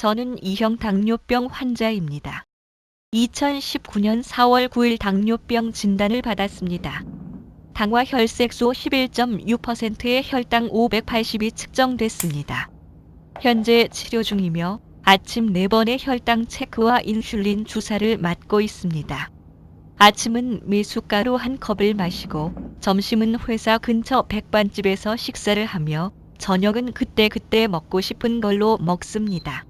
저는 E형 당뇨병 환자입니다. 2019년 4월 9일 당뇨병 진단을 받았습니다. 당화 혈색소 11.6%의 혈당 580이 측정됐습니다. 현재 치료 중이며 아침 4번의 혈당 체크와 인슐린 주사를 맞고 있습니다. 아침은 미숫가루 한 컵을 마시고 점심은 회사 근처 백반집에서 식사를 하며 저녁은 그때그때 먹고 싶은 걸로 먹습니다.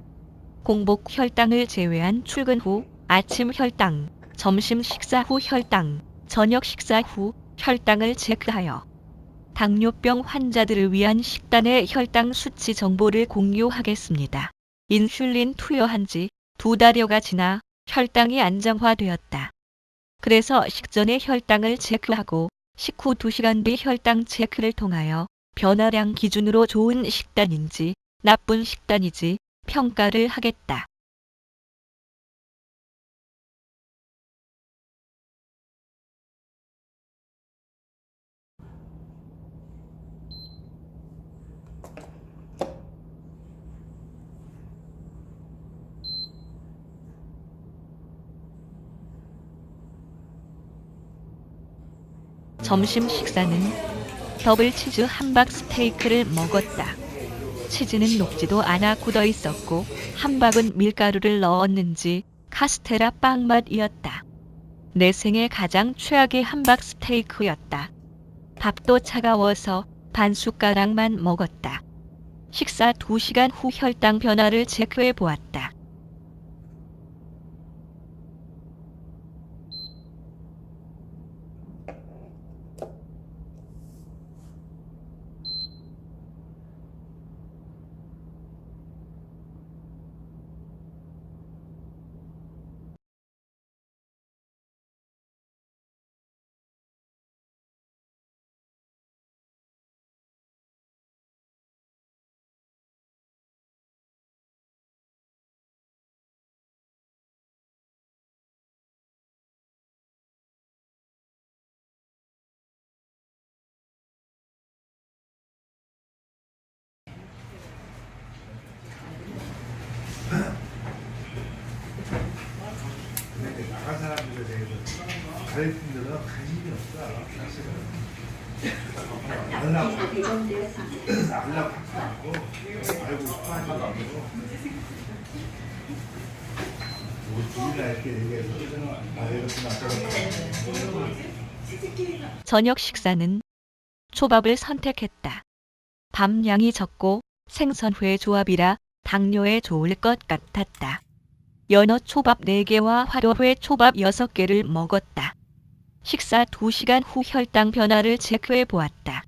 공복 혈당을 제외한 출근 후 아침 혈당, 점심 식사 후 혈당, 저녁 식사 후 혈당을 체크하여 당뇨병 환자들을 위한 식단의 혈당 수치 정보를 공유하겠습니다. 인슐린 투여한 지 두 달여가 지나 혈당이 안정화되었다. 그래서 식전에 혈당을 체크하고 식후 2시간 뒤 혈당 체크를 통하여 변화량 기준으로 좋은 식단인지 나쁜 식단이지 평가를 하겠다. 점심 식사는 더블 치즈 함박 스테이크를 먹었다. 치즈는 녹지도 않아 굳어 있었고 함박은 밀가루를 넣었는지 카스테라 빵 맛이었다. 내 생애 가장 최악의 함박 스테이크였다. 밥도 차가워서 반 숟가락만 먹었다. 식사 2시간 후 혈당 변화를 체크해 보았다. 데는 관심이 없어 사실은 알라고 알라고 하지 않고 알고 싶어 하지 않고 뭐 둘이나 이렇게 얘기해서 아 이렇게 나처럼 저녁 식사는 초밥을 선택했다. 밥 양이 적고 생선회 조합이라 당뇨에 좋을 것 같았다. 연어 초밥 4개와 화로회 초밥 6개를 먹었다. 식사 2시간 후 혈당 변화를 체크해 보았다.